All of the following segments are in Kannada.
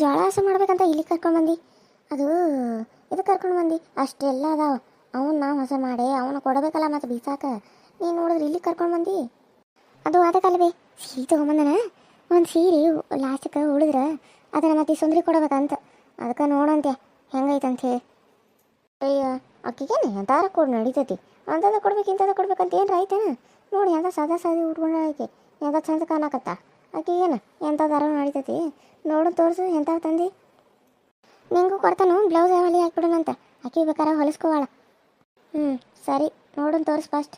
ಜೋಳ ಹಸ ಮಾಡ್ಬೇಕಂತ ಇಲ್ಲಿ ಕರ್ಕೊಂಡು ಬಂದು? ಅದು ಇದು ಕರ್ಕೊಂಡು ಬಂದು? ಅಷ್ಟೆಲ್ಲ ಅದಾವ. ಅವನ್ನ ನಾವು ಹೊಸ ಮಾಡಿ, ಅವನು ಕೊಡಬೇಕಲ್ಲ ಮತ್ತು ಬೀಸಾಕ. ನೀನು ನೋಡಿದ್ರೆ ಇಲ್ಲಿ ಕರ್ಕೊಂಡು ಬಂದು? ಅದು ಅದಕ್ಕಲ್ಲ ಬೇ ಸೀರೆ ತೊಗೊಂಬಂದನ? ಒಂದು ಸೀರೆ ಲಾಸ್ಟಕ್ಕೆ ಉಳಿದ್ರೆ ಅದನ್ನು ಮತ್ತೆ ಸುಂದ್ರಿ ಕೊಡಬೇಕಂತ. ಅದಕ್ಕೆ ನೋಡಂತೆ, ಹೆಂಗೈತಂತ ಹೇಳಿ. ಅಯ್ಯ ಅಕ್ಕಿಗೇನೆ ಎಂತಾರ ಕೊಡು ನಡೀತೈತಿ. ಅಂಥದ್ದು ಕೊಡ್ಬೇಕು, ಇಂಥದ್ದು ಕೊಡ್ಬೇಕಂತ ಏನು ರೈತನ ನೋಡಿ, ಎಂತ ಸಾದಾ ಸದಿ ಉಟ್ಕೊಂಡು ಆಕೆ. ಎಂತ ಚಂದ ಕಾಣಕತ್ತ? ಆಕಿಗೇನು ಎಂಥದಾರ ನಡೀತೈತಿ. ನೋಡು ತೋರಿಸು ಎಂಥವು ತಂದು? ನಿಂಗೂ ಕೊಡ್ತಾನು? ಬ್ಲೌಸ್ ಹೊಲಿ ಹಾಕ್ಬಿಡೋಣಂತ. ಆಕೆ ಬೇಕಾರ ಹೊಲಿಸ್ಕೋವಾಳ. ಹ್ಞೂ ಸರಿ. ನೋಡೋಣ ತೋರಿಸು ಫಸ್ಟ್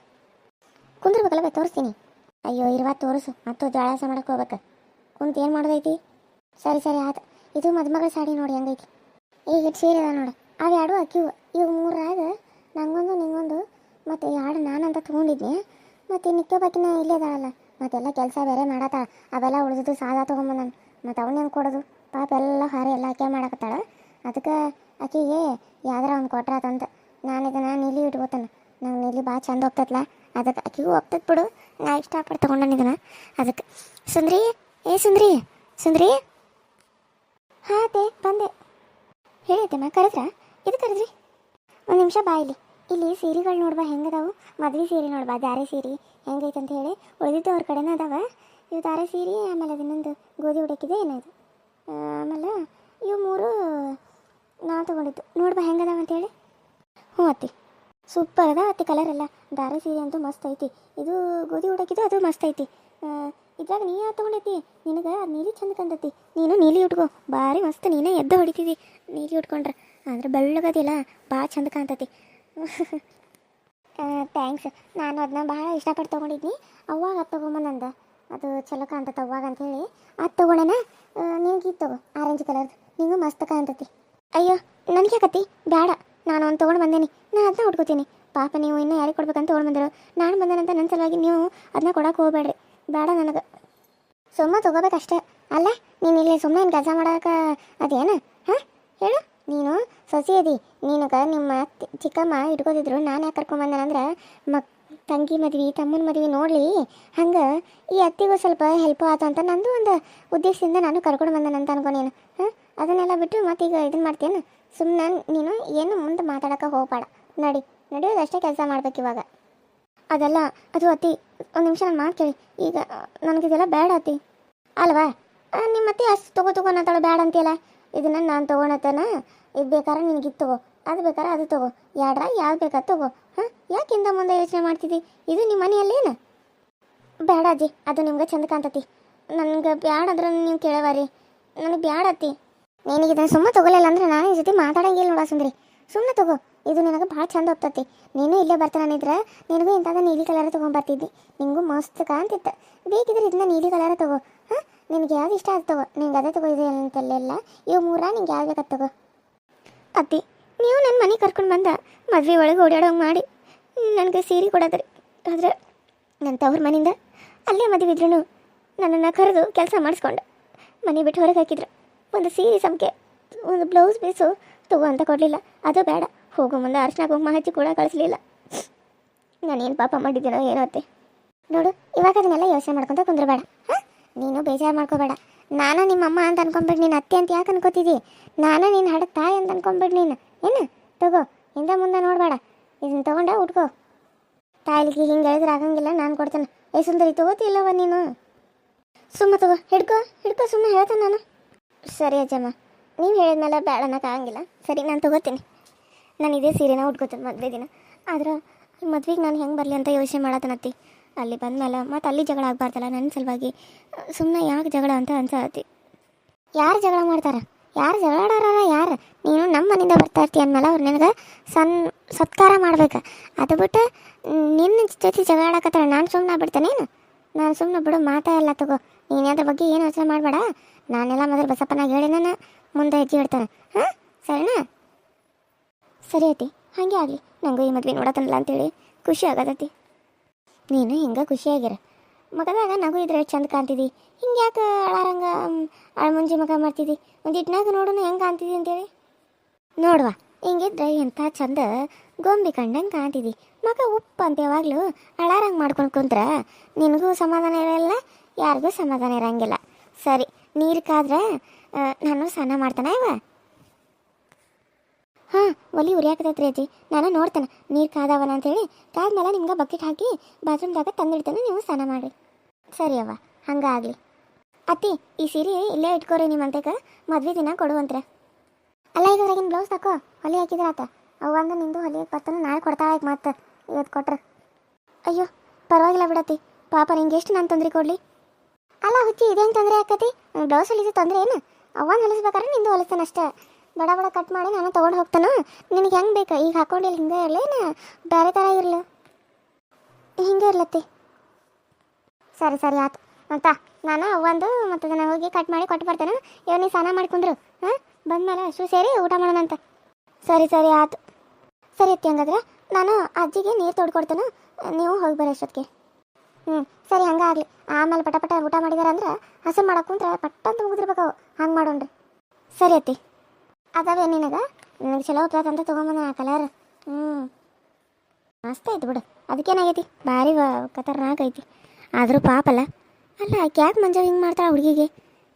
ಕುಂದಿರ್ಬೇಕಲ್ಲ ತೋರಿಸ್ತೀನಿ. ಅಯ್ಯೋ, ಇರುವ ತೋರಿಸು. ಮತ್ತು ಜೋಳಾಸ ಮಾಡಕ್ಕೆ ಹೋಗ್ಬೇಕು. ಕುಂತು ಏನು ಮಾಡೋದೈತಿ? ಸರಿ ಸರಿ ಆತ ಇದು ಮದುಮಗಳ ಸಾಡಿ ನೋಡಿ, ಹಂಗೈತಿ. ಈಗ ಇಟ್ಟು ಸೀರೆ ಅದ ನೋಡು. ಅವು ಎರಡು ಅಕ್ಕಿವು ಇವು ಮೂರಾಗ, ನಂಗೊಂದು, ನಿಂಗೊಂದು, ಮತ್ತು ಎರಡು ನಾನಂತ ತೊಗೊಂಡಿದ್ನಿ. ಮತ್ತು ನಿಕ್ಕೋ ಬಾಕಿನ ಇಲ್ಲೇ ಅದಾಳಲ್ಲ. ಮತ್ತೆಲ್ಲ ಕೆಲಸ ಬೇರೆ ಮಾಡತ್ತ ಅವೆಲ್ಲ ಉಳಿದಿದ್ದು ಸಾಲ ತೊಗೊಂಬಂದನು. ಮತ್ತು ಅವ್ನು ಹೆಂಗೆ ಕೊಡೋದು? ಪಾಪ ಎಲ್ಲ ಹಾರಿ ಎಲ್ಲ ಆಕೆ ಮಾಡಕತ್ತಾಳ. ಅದಕ್ಕೆ ಆಕೆಗೆ ಯಾವ್ದಾರ ಒಂದು ಕೊಟ್ರಾತಂತ ನಾನು ಇದನ್ನು ನೀಲಿ ಇಟ್ಕೋತಾನೆ ನಂಗೆ ನೀಲಿ ಭಾಳ ಚಂದ ಹೋಗ್ತತ್ಲ ಅದಕ್ಕೆ ಆಕೆಗೂ ಹೋಗ್ತತ್ ಬಿಡು. ನಾ ಇಷ್ಟಪಟ್ಟು ತೊಗೊಂಡನ ಇದನ್ನು. ಅದಕ್ಕೆ ಸುಂದ್ರಿ, ಏ ಸುಂದ್ರಿ ಸುಂದ್ರಿ. ಹಾಂ ಅತ್ತೆ, ಬಂದೆ. ಹೇಳಿದ್ದೆಮ್ಮ ಕರೆದ್ರಾ? ಇದು ಕರೆದ್ರಿ? ಒಂದು ನಿಮಿಷ ಬಾ ಇಲ್ಲಿ. ಇಲ್ಲಿ ಸೀರೆಗಳು ನೋಡ್ಬಾ ಹೆಂಗದಾವು ಮದ್ವೆ ಸೀರೆ ನೋಡ್ಬಾ ದಾರೆ ಸೀರೆ. ಹೆಂಗೈತೆ ಅಂತ ಹೇಳಿ ಉಳಿದಿದ್ದು ಅವ್ರ ಕಡೆನೇ ಅದಾವ. ಇವು ದಾರೆ ಸೀರೆ, ಆಮೇಲೆ ಅದನ್ನೊಂದು ಗೋಧಿ ಉಡಕ್ಕಿದೆ ಏನದು ಆಮೇಲೆ ಇವು ಮೂರು ನಾ ತೊಗೊಂಡಿದ್ದು. ನೋಡ್ಬಾ ಹೆಂಗದಾವ ಅಂತೇಳಿ ಹ್ಞೂ ಅತ್ತಿ. ಸೂಪರ್ ಅದ ಅತ್ತಿ ಕಲರ್ ಎಲ್ಲ. ದಾರೆ ಸೀರೆ ಅಂತೂ ಮಸ್ತ್ ಐತಿ. ಇದು ಗೋಧಿ ಉಡಕ್ಕಿದ್ದು ಅದು ಮಸ್ತ್ ಐತಿ. ಇದ್ರಾಗ ನೀ ಯಾರು ತೊಗೊಂಡೈತಿ ನಿನಗೆ ಅದು ನೀಲಿ ಚಂದ ಕಂದತಿ. ನೀನು ನೀಲಿ ಉಟ್ಕೋ. ಭಾರಿ ಮಸ್ತ್. ನೀನೇ ಎದ್ದು ಹೊಡಿತಿದಿ ನೀಲಿ ಉಟ್ಕೊಂಡ್ರೆ. ಅಂದ್ರೆ ಬೆಳ್ಳಗದಿಲ್ಲ ಭಾಳ ಚಂದ ಕಾಣ್ತತಿ. ಥ್ಯಾಂಕ್ಸ್ ನಾನು ಅದನ್ನ ಭಾಳ ಇಷ್ಟಪಟ್ಟು ತೊಗೊಂಡಿದ್ನಿ. ಅವಾಗ ಅದು ತೊಗೊಂಬಂದಂದ ಅದು ಚಲೋ ಕಾಣ್ತೈತೆ ಅವಾಗ ಅಂಥೇಳಿ ಅದು ತೊಗೊಳನ ನಿನಗೆ ಇದು ತಗೋ. ಆರೆಂಜ್ ಕಲರ್ದು ನಿಂಗೂ ಮಸ್ತ್ ಕಾಣ್ತೈತಿ. ಅಯ್ಯೋ, ನನಗೆ ಯಾಕತ್ತಿ? ಬೇಡ ನಾನು ಒಂದು ತೊಗೊಂಡು ಬಂದೇನಿ. ನಾನು ಅದನ್ನ ಉಟ್ಕೋತೀನಿ. ಪಾಪ ನೀವು ಇನ್ನೂ ಯಾರಿಗೆ ಕೊಡ್ಬೇಕಂತ ತೊಗೊಂಡು ಬಂದಿರೋ. ನಾನು ಬಂದೇನಂತ ನನ್ನ ಸಲುವಾಗಿ ನೀವು ಅದನ್ನ ಕೊಡೋಕೆ ಹೋಗ್ಬೇಡ್ರಿ. ಬೇಡ ನನಗೆ. ಸುಮ್ಮನೆ ತೊಗೋಬೇಕಷ್ಟೇ. ಅಲ್ಲ, ನೀನು ಇಲ್ಲಿ ಸುಮ್ಮನೆ ಏನು ಕೆಲಸ ಮಾಡೋಕೆ ಅದೇನು? ಹಾಂ? ಹೇಳು. ನೀನು ಸೊಸೆಯದಿ ನೀನಗ ನಿಮ್ಮ ಚಿಕ್ಕಮ್ಮ ಇಟ್ಕೋತಿದ್ರು ನಾನು ಯಾಕೆ ಕರ್ಕೊಂಬಂದನಂದ್ರೆ ಮಕ್, ತಂಗಿ ಮದ್ವೆ, ತಮ್ಮನ ಮದ್ವೆ ನೋಡಲಿ. ಹಂಗೆ ಈ ಅತ್ತಿಗೂ ಸ್ವಲ್ಪ ಹೆಲ್ಪ್ ಆಯ್ತು ಅಂತ ನಂದು ಒಂದು ಉದ್ದೇಶದಿಂದ ನಾನು ಕರ್ಕೊಂಡು ಬಂದನಂತ ಅನ್ಕೊ ನೀನು. ಹಾಂ? ಅದನ್ನೆಲ್ಲ ಬಿಟ್ಟು ಮತ್ತೀಗ ಇದನ್ನು ಮಾಡ್ತೇನೆ? ಸುಮ್ಮನೆ ನೀನು ಏನು ಮುಂದೆ ಮಾತಾಡೋಕೆ ಹೋಗ್ಬೇಡ. ನಡಿ. ನಡೆಯೋದಷ್ಟೇ ಕೆಲಸ ಮಾಡ್ಬೇಕು ಇವಾಗ. ಅದಲ್ಲ, ಅದು ಅತಿ ಒಂದು ನಿಮಿಷ ನಾನು ಮಾತು ಕೇಳಿ. ಈಗ ನನಗಿದೆಲ್ಲ ಬೇಡ ಅತಿ ಅಲ್ವಾ? ನಿಮ್ಮ ಅತ್ತೆ ಅಷ್ಟು ತಗೋ ತಗೋ ಬೇಡ ಅಂತೀಯಲ್ಲ? ಇದನ್ನ ನಾನು ತೊಗೊಳತ್ತನ ಇದು ಬೇಕಾರೆ ನಿನಗೆ ತಗೋ, ಅದು ಬೇಕಾರೆ ಅದು ತಗೋ, ಯಾಡ್ರ ಯಾವ್ದು ಬೇಕಾ ತಗೋ, ಹಾಂ? ಯಾಕಿಂದ ಮುಂದೆ ಯೋಚನೆ ಮಾಡ್ತಿದ್ದಿ ಇದು ನಿಮ್ಮ ಮನೆಯಲ್ಲೇನು ಬೇಡ ಅಜ್ಜಿ, ಅದು ನಿಮ್ಗೆ ಚಂದ ಕಾಣ್ತತಿ. ನನಗೆ ಬ್ಯಾಡ ಅಂದ್ರೆ ನೀವು ಕೇಳವಾರಿ ನನಗೆ ಬ್ಯಾಡ ಅತ್ತಿ. ನಿನಗೆ ಇದನ್ನು ಸುಮ್ಮನೆ ತಗೋಲಿಲ್ಲ ಅಂದ್ರೆ ನಾನು ಈ ಜೊತೆ ಮಾತಾಡಂಗಿಲ್ಲ ನೋಡ ಸುಂದ್ರಿ. ಸುಮ್ಮನೆ ತಗೋ, ಇದು ನಿನಗೆ ಭಾಳ ಚಂದ ಹೋಗ್ತತಿ. ನೀನು ಇಲ್ಲೇ ಬರ್ತಾನಿದ್ರೆ ನಿನಗೂ ಇಂಥದ್ದು ನೀಲಿ ಕಲರ್ ತೊಗೊಂಬರ್ತಿದ್ದಿ ನಿಂಗೂ ಮಸ್ತ್ ಕಾಣ್ತಿತ್ತು. ಬೇಕಿದ್ರೆ ಇದನ್ನ ನೀಲಿ ಕಲರ್ ತಗೋ. ನಿನಗೆ ಯಾವ್ದು ಇಷ್ಟ ಆಗ್ತವ ನಿಂಗೆ ಅದೇ ತಗೋ ಅಂತಲ್ಲೆಲ್ಲ ಅಂತೆಲ್ಲ ಇವು ಮೂರ ನಿಂಗೆ ಯಾವ್ದು ಬೇಕಾದ್ ತಗೋ. ಅತ್ತಿ, ನೀವು ನನ್ನ ಮನೆ ಕರ್ಕೊಂಡು ಬಂದ ಮದ್ವೆ ಒಳಗೆ ಓಡಾಡೋಂಗೆ ಮಾಡಿ ನನಗೆ ಸೀರೆ ಕೊಡೋದ್ರಿ. ಆದ್ರೆ ನನ್ನ ತವ್ರ ಮನೆಯಿಂದ ಅಲ್ಲೇ ಮದುವೆ ಇದ್ರೂ ನನ್ನನ್ನು ಕರೆದು ಕೆಲಸ ಮಾಡಿಸ್ಕೊಂಡು ಮನೆ ಬಿಟ್ಟು ಹೊರಗೆ ಹಾಕಿದ್ರು. ಒಂದು ಸೀರೆ ಸಂಖ್ಯೆ ಒಂದು ಬ್ಲೌಸ್ ಪೀಸು ತಗೋ ಅಂತ ಕೊಡಲಿಲ್ಲ. ಅದು ಬೇಡ. ಹೋಗೋ ಮುಂದೆ ಅರ್ಶನ ಕುಂಕುಮ ಹಚ್ಚಿ ಕೂಡ ಕಳಿಸ್ಲಿಲ್ಲ. ನಾನೇನು ಪಾಪ ಮಾಡಿದ್ದೀನೋ ಏನೋ ಅತ್ತೆ. ನೋಡು, ಇವಾಗ ಅದನ್ನೆಲ್ಲ ಯೋಚನೆ ಮಾಡ್ಕೊಂತ ಕುಂದ್ರಬೇಡ. ಹಾಂ? ನೀನು ಬೇಜಾರು ಮಾಡ್ಕೋಬೇಡ. ನಾನು ನಿಮ್ಮ ಅಮ್ಮ ಅಂತ ಅನ್ಕೊಂಬಿಡ್ ನೀನು ಅತ್ತೆ ಅಂತ ಯಾಕೆ ಅನ್ಕೋತಿದ್ದಿ ನಾನು ನೀನು ಹಡ ತಾಯಿ ಅಂತ ಅನ್ಕೊಂಬಿಡ್ ನೀನು. ಏನು? ತಗೋ, ಹಿಂದೆ ಮುಂದೆ ನೋಡಬೇಡ. ಇದನ್ನ ತಗೊಂಡ ಉಟ್ಕೋ. ತಾಯಿಲಿಗೆ ಹಿಂಗೆ ಹೇಳಿದ್ರೆ ಆಗಂಗಿಲ್ಲ, ನಾನು ಕೊಡ್ತೇನೆ. ಏ ಸುಂದರಿ ತಗೋತಿಲ್ಲವ ನೀನು? ಸುಮ್ಮ ತಗೋ, ಹಿಡ್ಕೋ ಹಿಡ್ಕೋ ಸುಮ್ಮನೆ ಹೇಳ್ತೇನೆ ನಾನು. ಸರಿ ಅಜ್ಜಮ್ಮ, ನೀವು ಹೇಳಿದ್ಮೇಲೆ ಬೇಡ ಅನ್ನೋಕ್ಕಾಗಂಗಿಲ್ಲ ಸರಿ, ನಾನು ತಗೋತೀನಿ. ನಾನು ಇದೇ ಸೀರೆನ ಉಟ್ಕೋತೇನೆ ಮದುವೆ ದಿನ. ಆದ್ರೆ ಮದ್ವೆಗೆ ನಾನು ಹೆಂಗೆ ಬರಲಿ ಅಂತ ಯೋಚನೆ ಮಾಡತ್ತನತ್ತಿ ಅಲ್ಲಿ ಬಂದ್ಮೇಲೆ ಮತ್ತು ಅಲ್ಲಿ ಜಗಳ ಆಗಬಾರ್ದಲ್ಲ ನನ್ನ ಸಲುವಾಗಿ. ಸುಮ್ಮನೆ ಯಾಕೆ ಜಗಳ ಅಂತ ಅನ್ಸತ್ತಿ ಯಾರು ಜಗಳ ಮಾಡ್ತಾರೆ? ಯಾರು ಜಗಳಾಡಾರ ಯಾರು? ನೀನು ನಮ್ಮ ಮನೆಯಿಂದ ಬರ್ತಾ ಇರ್ತೀಯ ಅಂದಮೇಲೆ ಅವ್ರು ನಿನಗೆ ಸನ್ ಸತ್ಕಾರ ಮಾಡ್ಬೇಕು. ಅದು ಬಿಟ್ಟು ನಿನ್ನ ಜೊತೆ ಜಗಳಾಡಕತ್ತಾರ ನಾನು ಸುಮ್ಮನೆ ಬಿಡ್ತೇನೇನು ನಾನು ಸುಮ್ಮನೆ ಬಿಡು, ಮಾತಾ ಎಲ್ಲ ತಗೋ. ನೀನು ಅದ್ರ ಬಗ್ಗೆ ಏನು ಯೋಚನೆ ಮಾಡಬೇಡ. ನಾನೆಲ್ಲ ಮೊದಲು ಬಸಪ್ಪನಾಗ ಹೇಳಿ ನಾನು ಮುಂದೆ ಹೆಜ್ಜೆ ಇಡ್ತಾನೆ. ಹಾಂ? ಸರಿನಾ? ಸರಿ ಐತಿ ಹಾಗೆ ಆಗಲಿ. ನನಗೂ ಈ ಮದ್ವೆ ನೋಡತ್ತಲ್ಲ ಅಂತೇಳಿ ಖುಷಿ ಆಗತೈತಿ. ನೀನು ಹಿಂಗೆ ಖುಷಿಯಾಗಿರ ಮಗದಾಗ ನಗು ಇದ್ರೆ ಚಂದ ಕಾಣ್ತಿದ್ದಿ ಹಿಂಗೆ ಯಾಕೆ ಅಳಾರಂಗ ಅಳಮುಂಜಿ ಮಗ ಮಾಡ್ತಿದ್ದಿ ಒಂದು ಇಟ್ನಾಗ ನೋಡೋಣ ಹೆಂಗೆ ಕಾಣ್ತಿದ್ದಿ ಅಂತೇಳಿ? ನೋಡುವ, ಹಿಂಗಿದ್ರೆ ಎಂಥ ಚಂದ ಗೊಂಬಿ ಕಂಡಂಗೆ ಕಾಣ್ತಿದ್ದಿ ಮಗ ಉಪ್ಪು ಅಂತ ಯಾವಾಗಲೂ ಅಳಾರಂಗ ಮಾಡ್ಕೊಂಡು ಕುಂತ್ರ ನಿನಗೂ ಸಮಾಧಾನ ಇರಲ್ಲ, ಯಾರಿಗೂ ಸಮಾಧಾನ ಇರಂಗಿಲ್ಲ. ಸರಿ ನೀರು ಕಾದ್ರೆ ನಾನು ಸ್ನಾನ ಮಾಡ್ತಾನೆ ಇವ? ಹಾಂ, ಒಲಿ ಉರಿಯಾಕತೈತ್ರಿ ಅಜ್ಜಿ. ನಾನು ನೋಡ್ತೇನೆ. ನೀರು ಕಾದವನ ಅಂತೇಳಿ ಕಾದ್ಮೇಲೆ ನಿಮ್ಗೆ ಬಕೆಟ್ ಹಾಕಿ ಬಾತ್ರೂಮ್ದಾಗ ತಂದಿಡ್ತೇನೆ, ನೀವು ಸ್ನಾನ ಮಾಡಿರಿ. ಸರಿ ಅವ್ವ, ಹಂಗಾಗಲಿ. ಅತ್ತಿ, ಈ ಸೀರೆ ಇಲ್ಲೇ ಇಟ್ಕೋರಿ ನಿಮ್ಮಂತೆಗೆ ಮದ್ವೆ ದಿನ ಕೊಡುವಂತ್ರೆ. ಅಲ್ಲ, ಈಗ ಹೊರಗಿನ ಬ್ಲೌಸ್ ತಕೋ ಹೊಲಿ ಹಾಕಿದ್ರೆ ಆತ. ಅವಂಗ ನಿಂದು ಹೊಲಿ ಬರ್ತಾನೆ, ನಾಳೆ ಕೊಡ್ತಾಳೆ ಮತ್ತೆ ಇವತ್ತು ಕೊಟ್ರೆ. ಅಯ್ಯೋ, ಪರವಾಗಿಲ್ಲ ಬಿಡತ್ತಿ. ಪಾಪ, ನಿಂಗೆ ಎಷ್ಟು ನಾನು ತೊಂದರೆ ಕೊಡ್ಲಿ? ಅಲ್ಲ, ಹುಚ್ಚಿ, ಇದೇನು ತೊಂದರೆ ಆಕತಿ? ಬ್ಲೌಸ್ ಹೊಲಿಸಿ ತೊಂದರೆ ಏನು? ಅವನ್ ಹೊಲಿಸ್ಬೇಕಾದ್ರೆ ನಿಂದು ಹೊಲಿಸ್ತಾನೆ ಅಷ್ಟೇ. ಬಡ ಬಡ ಕಟ್ ಮಾಡಿ ನಾನು ತೊಗೊಂಡು ಹೋಗ್ತಾನೆ? ನಿನಗೆ ಹೆಂಗೆ ಬೇಕು? ಈಗ ಹಾಕೊಂಡಿಲ್ಲ, ಹಿಂಗೆ ಇರಲಿ ನಾ ಬೇರೆ ಥರ ಇರಲಿ. ಹಿಂಗೆ ಇರ್ಲತ್ತಿ. ಸರಿ ಸರಿ, ಆಯ್ತು. ಅಂತ ನಾನು ಒಂದು ಮತ್ತು ನಾನು ಹೋಗಿ ಕಟ್ ಮಾಡಿ ಕೊಟ್ಟು ಬರ್ತೇನೆ. ಇವನಿ ಸ್ನಾನ ಮಾಡ್ಕೊಂಡ್ರು ಹಾಂ? ಬಂದಮೇಲೆ ಅಷ್ಟು ಸೇರಿ ಊಟ ಮಾಡೋಣಂತ ಸರಿ ಸರಿ, ಆಯ್ತು. ಸರಿ, ಅತ್ತಿ, ಹಂಗಾದ್ರೆ ನಾನು ಅಜ್ಜಿಗೆ ನೀರು ತೊಡ್ಕೊಡ್ತೇನೆ ನೀವು ಹೋಗಿ ಬರೋ ಅಷ್ಟೊತ್ತಿಗೆ. ಹ್ಞೂ ಸರಿ ಹಂಗಾಗಲಿ ಆಮೇಲೆ ಪಟ ಪಟ ಊಟ ಮಾಡಿದಾರೆ ಅಂದ್ರೆ ಹಸು ಮಾಡಕ್ಕೆ ಪಟ್ಟಂತ ಮುಗಿದಿರ್ಬೇಕು ಹಂಗೆ ಮಾಡೋಣ್ರಿ. ಸರಿ, ಅತ್ತಿ. ಅದಾವೆ ನಿನಗೆ? ನನಗೆ ಚಲೋ ತೊಗೊಂಬಂದ ಆ ಕಲರ್. ಹ್ಞೂ ಮಸ್ತ್ ಐತಿ ಬಿಡು. ಅದಕ್ಕೇನಾಗೈತಿ? ಭಾರಿ ಖತರ್ನಾಕ್ ಐತಿ. ಆದರೂ ಪಾಪಲ್ಲ. ಅಲ್ಲ, ಆಕೆ ಯಾಕೆ ಮಂಜ ಹಿಂಗೆ ಮಾಡ್ತಾಳೆ ಹುಡುಗಿಗೆ?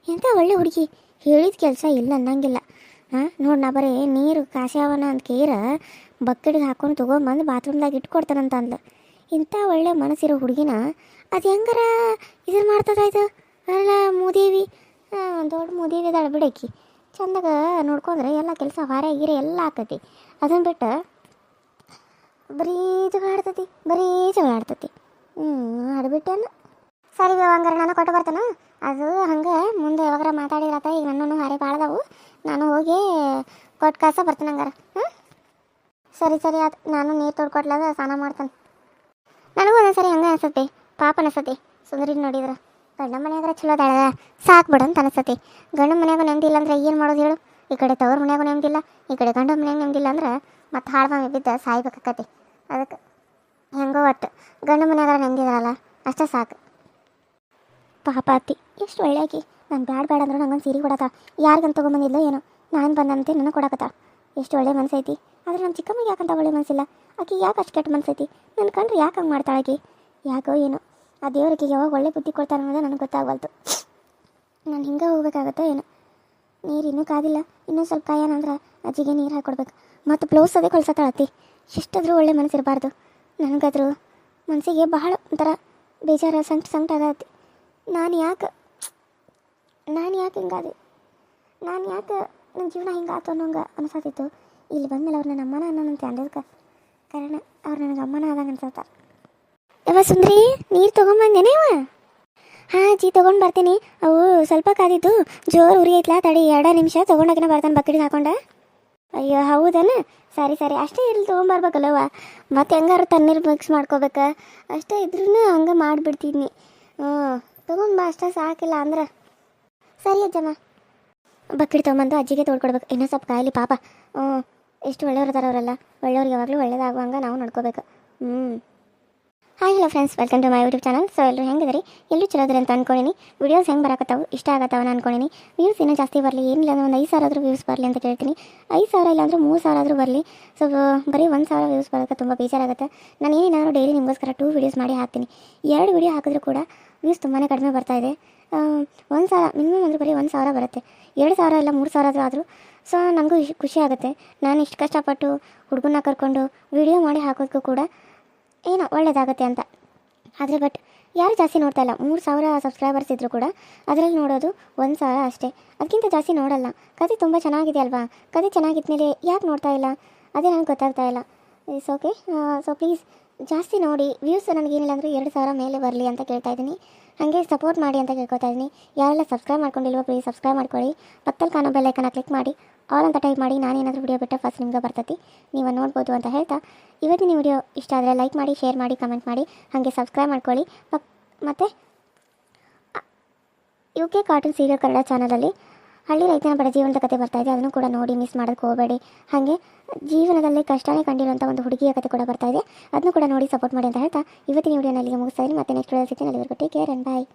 ಎಂಥ ಒಳ್ಳೆ ಹುಡುಗಿ? ಹೇಳಿದ ಕೆಲಸ ಇಲ್ಲ ಅನ್ನಂಗಿಲ್ಲ. ಹಾಂ ನೋಡಿ ನಾ ಬರೀ ನೀರು, ಕಾಸ್ಯಾವನ ಅಂತ ಕೇರ ಬಕ್ಕಡಿಗೆ ಹಾಕೊಂಡು ತೊಗೊಂಬಂದು ಬಾತ್ರೂಮ್ದಾಗ ಇಟ್ಕೊಡ್ತಾನಂತ ಅಂದ್ಲು ಇಂಥ ಒಳ್ಳೆ ಮನಸ್ಸಿರೋ ಹುಡುಗಿನ ಅದು ಹೆಂಗಾರ ಇದನ್ನು ಮಾಡ್ತದ ಇದು? ಅಲ್ಲ, ಮೂದೇವಿ. ದೊಡ್ಡ ಮೂದೇವಿ ಅದಾಳ ಬಿಡಕ್ಕಿ ಚಂದಾಗ ನೋಡ್ಕೊಂಡ್ರೆ ಎಲ್ಲ ಕೆಲಸ ಹೊರ ಗಿರೆ ಎಲ್ಲ ಆಕತಿ ಅದನ್ನು ಬಿಟ್ಟು ಬರೀ ಜಗಳ ಆಡ್ತತಿ, ಬರೀ ಜಗಳ ಆಡ್ತತಿ. ಹ್ಞೂ ಸರಿ ಹಂಗಾರೆ ನಾನು ಕೊಟ್ಟು ಬರ್ತೇನೆ? ಅದು ಹಂಗೆ ಮುಂದೆ ಯಾವಾಗಾರ ಮಾತಾಡಿರತ್ತ, ಈಗ ನನ್ನೂ ಹಾರೆ ಭಾಳದವು ನಾನು ಹೋಗಿ ಕೊಟ್ಟು ಕಾಸ ಬರ್ತೇನೆ ಹಂಗಾರ. ಹಾಂ ಸರಿ ಸರಿ ಆಯ್ತು ನಾನು ನೀರು ತೊಡ್ಕೊಟ್ಲಾಗ ಸ್ನಾನ ಮಾಡ್ತೇನೆ. ನನಗೂ ಒಂದೊಂದ್ಸರಿ ಹಂಗೆ ಅನ್ಸತ್ತೆ ಪಾಪ ಅನಿಸತಿ ಸುಂದರಿ ನೋಡಿದ್ರೆ. ಗಂಡ ಮನ್ಯಾಗಾರ ಚಲೋ ಅದಾಳ. ಸಾಕು ಬಿಡು ಅಂತ ಅನಿಸ್ತತಿ ಗಂಡ ಮನ್ಯಾಗ ನೆಮ್ಮದಿ ಇಲ್ಲ ಅಂದ್ರೆ ಏನು ಮಾಡೋದು ಹೇಳು. ಈ ಕಡೆ ತವ್ರ ಮನ್ಯಾಗೂ ನೆಮ್ಮದಿಲ್ಲ ಈ ಕಡೆ ಗಂಡ ಮನ್ಯಾಗ ನೆಮ್ಮದಿಲ್ಲ ಅಂದ್ರೆ ಮತ್ತೆ ಹಾಳ್ಮಾಮಿ ಬಿದ್ದ ಸಾಯ್ಬೇಕಾಕತಿ. ಅದಕ್ಕೆ ಹೆಂಗೋ ಒಟ್ಟು. ಗಂಡ ಮನ್ಯಾಗಾರ ನೆಮ್ಮದಿದಾರಲ್ಲ ಅಷ್ಟೇ ಸಾಕು. ಪಾಪ ಅತ್ತಿ, ಎಷ್ಟು ಒಳ್ಳೆಯಾಗಿ. ನಾನು ಬ್ಯಾಡ ಬ್ಯಾಡ ಅಂದ್ರೆ ನಂಗೊಂದು ಸೀರೆ ಕೊಡತ್ತ. ಯಾರಿಗಂತ ತೊಗೊಂಬಂದಿಲ್ಲ ಏನೋ. ನಾನು ಬಂದಂತೆ ನನಗೆ ಕೊಡಕತ್ತ. ಎಷ್ಟು ಒಳ್ಳೆ ಮನಸ್ಸೈತಿ ಆದರೆ ನಮ್ಮ ಚಿಕ್ಕಮ್ಮಗೆ ಯಾಕಂತ ಒಳ್ಳೆ ಮನಸ್ಸಿಲ್ಲ ಆಕೆ ಯಾಕೆ ಅಷ್ಟು ಕೆಟ್ಟ ಮನಸ್ಸೈತಿ ನನ್ನ ಕಂಡ್ರೆ ಯಾಕೆ ಹಂಗೆ ಮಾಡ್ತಾಳಾಗಿ ಯಾಕೋ ಏನೋ. ಆ ದೇವರಿಗೆ ಯಾವಾಗ ಒಳ್ಳೆ ಬುದ್ಧಿ ಕೊಡ್ತಾರೆ ಅನ್ನೋದು ನನಗೆ ಗೊತ್ತಾಗವಲ್ತು ನಾನು ಹಿಂಗೆ ಹೋಗ್ಬೇಕಾಗತ್ತೋ ಏನೋ. ನೀರು ಇನ್ನೂ ಕಾದಿಲ್ಲ. ಇನ್ನೂ ಸ್ವಲ್ಪ ಏನಂದ್ರೆ ಅಜ್ಜಿಗೆ ನೀರು ಹಾಕೊಡ್ಬೇಕು ಮತ್ತು ಬ್ಲೌಸ್ ಅದೇ ಕಳ್ಸತ್ತಾಳತ್ತಿ ಎಷ್ಟಾದರೂ ಒಳ್ಳೆ ಮನಸ್ಸಿರಬಾರ್ದು ನನಗಾದ್ರೂ ಮನಸ್ಸಿಗೆ ಬಹಳ ಒಂಥರ ಬೇಜಾರ ಸಂಕಟ ಸಂಕಟ ಆಗತ್ತೆ ನಾನು ಯಾಕೆ ನಾನು ಯಾಕೆ ಹಿಂಗಾದೆ? ನಾನು ಯಾಕೆ ನನ್ನ ಜೀವನ ಹಿಂಗಾತು ಅನ್ನೋಂಗೆ ಅನಿಸತ್ತಿತ್ತು ಇಲ್ಲಿ ಬಂದಮೇಲೆ ಅವ್ರು ನನ್ನ ಅಮ್ಮನ ಅನ್ನೋಂತ ಅಂದದಕ್ಕೆ ಕಾರಣ ಅವ್ರು ನನಗೆ ಅಮ್ಮನ ಆದಂಗೆ ಅನ್ಸತ್ತಾರ. ಯವ ಸುಂದ್ರಿ, ನೀರು ತಗೊಂಬಂದೇನೆ ಇವ ಹಾಂ ಜಿ ತೊಗೊಂಡು ಬರ್ತೀನಿ. ಅವು ಸ್ವಲ್ಪ ಕಾದಿದ್ದು, ಜೋರು ಉರಿ ಐತ್ಲಾ ತಡಿ, ಎರಡು ನಿಮಿಷ ತೊಗೊಂಡಾಗಿನ ಬರ್ತಾನೆ ಬಕೆಟ್ಗೆ ಹಾಕೊಂಡ. ಅಯ್ಯೋ, ಹೌದನ? ಸರಿ ಸರಿ. ಅಷ್ಟೇ ಇಲ್ಲಿ ತೊಗೊಂಬರ್ಬೇಕಲ್ಲವ ಮತ್ತೆ ಹೆಂಗಾರು ತಣ್ಣೀರು ಮಿಕ್ಸ್ ಮಾಡ್ಕೋಬೇಕ? ಅಷ್ಟೇ ಇದ್ರೂ ಹಂಗೆ ಮಾಡಿಬಿಡ್ತೀನಿ ಹ್ಞೂ ಬಾ, ಅಷ್ಟೇ ಸಾಕಿಲ್ಲ ಅಂದ್ರೆ. ಸರಿ ಅಜ್ಜಮ್ಮ. ಬಕೆಟ್ ತೊಗೊಂಬಂದು ಅಜ್ಜಿಗೆ ತೊಳ್ಕೊಡ್ಬೇಕು. ಇನ್ನೂ ಸ್ವಲ್ಪ ಕಾಯಿಲಿ, ಪಾಪ. ಹ್ಞೂ, ಎಷ್ಟು ಒಳ್ಳೆಯವ್ರು ಅವರೆಲ್ಲ. ಒಳ್ಳೆಯವ್ರಿಗೆ ಯಾವಾಗಲೂ ಒಳ್ಳೇದಾಗುವಂಗೆ ನಾವು ನೋಡ್ಕೋಬೇಕು. ಹ್ಞೂ. Hi hello friends welcome to my YouTube channel so ಎಲ್ಲರೂ ಹೆಂಗಿದ್ರಿ ಎಲ್ಲರೂ ಚಲೋದ್ರಿ ಅಂತ ಅನ್ಕೊಂಡಿನಿ. ವಿಡಿಯೋಸ್ ಹೆಂಗೆ ಬರಕತ್ತಾವು? ಇಷ್ಟ ಆಗತ್ತವ ಅನ್ಕೊಂಡಿನಿ. ವ್ಯೂಸ್ ಇನ್ನೂ ಜಾಸ್ತಿ ಬರಲಿ. ಏನಿಲ್ಲ ಅಂದ್ರೆ ಒಂದು ಐದು ಸಾವಿರ ಆದರೂ ವ್ಯೂಸ್ ಬರಲಿ ಅಂತ ಕೇಳ್ತೀನಿ. ಐದು ಸಾವಿರ ಇಲ್ಲಾಂದ್ರೆ ಮೂರು ಸಾವಿರ ಆದರೂ ಬರಲಿ. ಸೊ ಬರೀ ಒಂದು ಸಾವಿರ ವ್ಯೂಸ್ ಬರೋಕ್ಕೆ ತುಂಬ ಬೇಜಾರಾಗುತ್ತೆ ನಾನು ಏನೇನಾದರೂ ಡೈಲಿ ನಿಮಗೋಸ್ಕರ ಟೂ ವೀಡಿಯೋಸ್ ಮಾಡಿ ಹಾಕ್ತೀನಿ. ಎರಡು ವೀಡಿಯೋ ಹಾಕಿದ್ರೂ ಕೂಡ ವ್ಯೂಸ್ ತುಂಬಾ ಕಡಿಮೆ ಬರ್ತಾ ಇದೆ. ಒಂದು ಸಾವಿರ ಮಿನಿಮಮ್ ಅಂದರೆ ಬರೀ ಒಂದು ಸಾವಿರ ಬರುತ್ತೆ. ಎರಡು ಸಾವಿರ ಇಲ್ಲ ಮೂರು ಸಾವಿರ ಆದರೂ ಸೊ ನನಗೂ ಖುಷಿ ಆಗುತ್ತೆ. ನಾನು ಇಷ್ಟು ಕಷ್ಟಪಟ್ಟು ಹುಡುಗನ್ನ ಕರ್ಕೊಂಡು ವಿಡಿಯೋ ಮಾಡಿ ಹಾಕೋದಕ್ಕೂ ಕೂಡ ಏನೋ ಒಳ್ಳೆಯದಾಗುತ್ತೆ ಅಂತ. ಆದರೆ ಬಟ್ ಯಾರು ಜಾಸ್ತಿ ನೋಡ್ತಾ ಇಲ್ಲ? ಮೂರು ಸಾವಿರ ಸಬ್ಸ್ಕ್ರೈಬರ್ಸ್ ಇದ್ದರೂ ಕೂಡ ಅದರಲ್ಲಿ ನೋಡೋದು ಒಂದು ಸಾವಿರ ಅಷ್ಟೇ. ಅದಕ್ಕಿಂತ ಜಾಸ್ತಿ ನೋಡಲ್ಲ. ಕತೆ ತುಂಬ ಚೆನ್ನಾಗಿದೆ ಅಲ್ವಾ? ಕತೆ ಚೆನ್ನಾಗಿದ್ಮೇಲೆ ಯಾಕೆ ನೋಡ್ತಾ ಇಲ್ಲ? ಅದೇ ನನಗೆ ಗೊತ್ತಾಗ್ತಾ ಇಲ್ಲ. ಇಟ್ಸ್ ಓಕೆ ಸೊ ಪ್ಲೀಸ್ ಜಾಸ್ತಿ ನೋಡಿ. ವ್ಯೂಸ್ ನನಗೇನಿಲ್ಲ ಅಂದರೆ ಎರಡು ಸಾವಿರ ಮೇಲೆ ಬರಲಿ ಅಂತ ಕೇಳ್ತಾ ಇದ್ದೀನಿ. ಹಾಗೆ ಸಪೋರ್ಟ್ ಮಾಡಿ ಅಂತ ಕೇಳ್ಕೊತಾ ಇದ್ದೀನಿ. ಯಾರೆಲ್ಲ ಸಬ್ಸ್ಕ್ರೈಬ್ ಮಾಡ್ಕೊಂಡಿಲ್ವೋ ಪ್ಲೀಸ್ ಸಬ್ಸ್ಕ್ರೈಬ್ ಮಾಡ್ಕೊಳ್ಳಿ. ಪಕ್ಕದಲ್ಲಿ ಕಾಣೋ ಬೆಲ್ಲೈಕನ್ನ ಕ್ಲಿಕ್ ಮಾಡಿ. ಆಲ್ ಟೈಪ್ ಮಾಡಿ ನಾನೇನಾದರೂ ವಿಡಿಯೋ ಬಿಟ್ಟರೆ ಫಸ್ಟ್ ನಿಮ್ಗೆ ಬರ್ತೈತಿ. ನೀವು ನೋಡ್ಬೋದು ಅಂತ ಹೇಳ್ತಾ. ಇವತ್ತಿನ ವಿಡಿಯೋ ಇಷ್ಟ ಆದರೆ ಲೈಕ್ ಮಾಡಿ ಶೇರ್ ಮಾಡಿ ಕಮೆಂಟ್ ಮಾಡಿ. ಹಾಗೆ ಸಬ್ಸ್ಕ್ರೈಬ್ ಮಾಡ್ಕೊಳ್ಳಿ. ಮತ್ತು U K cartoon serial Kannada ಚಾನಲಲ್ಲಿ ಹಳ್ಳಿ ರೈತನ ಬಡ ಜೀವನದ ಕತೆ ಬರ್ತಾ ಇದೆ. ಅದನ್ನು ಕೂಡ ನೋಡಿ ಮಿಸ್ ಮಾಡೋಕ್ಕೆ ಹೋಗಬೇಡಿ. ಹಾಗೆ, ಜೀವನದಲ್ಲಿ ಕಷ್ಟನೇ ಕಂಡಿರುವಂಥ ಒಂದು ಹುಡುಗಿಯ ಕತೆ ಕೂಡ ಬರ್ತಾ ಇದೆ. ಅದನ್ನು ಕೂಡ ನೋಡಿ ಸಪೋರ್ಟ್ ಮಾಡಿ ಅಂತ ಹೇಳ್ತಾ. ಇವತ್ತಿನ ವಿಡಿಯೋನಲ್ಲಿ ಮುಗಿಸ್ತಾ ಇದ್ದೀನಿ. ಮತ್ತೆ ನೆಕ್ಸ್ಟ್ ವಿಡಿಯೋ ಸಿಗ್ತೀನಿ. ಅಲ್ಲಿವರೆಗೂ ಟೇಕ್ ಕೇರ್ ಆ್ಯಂಡ್ ಬಾಯ್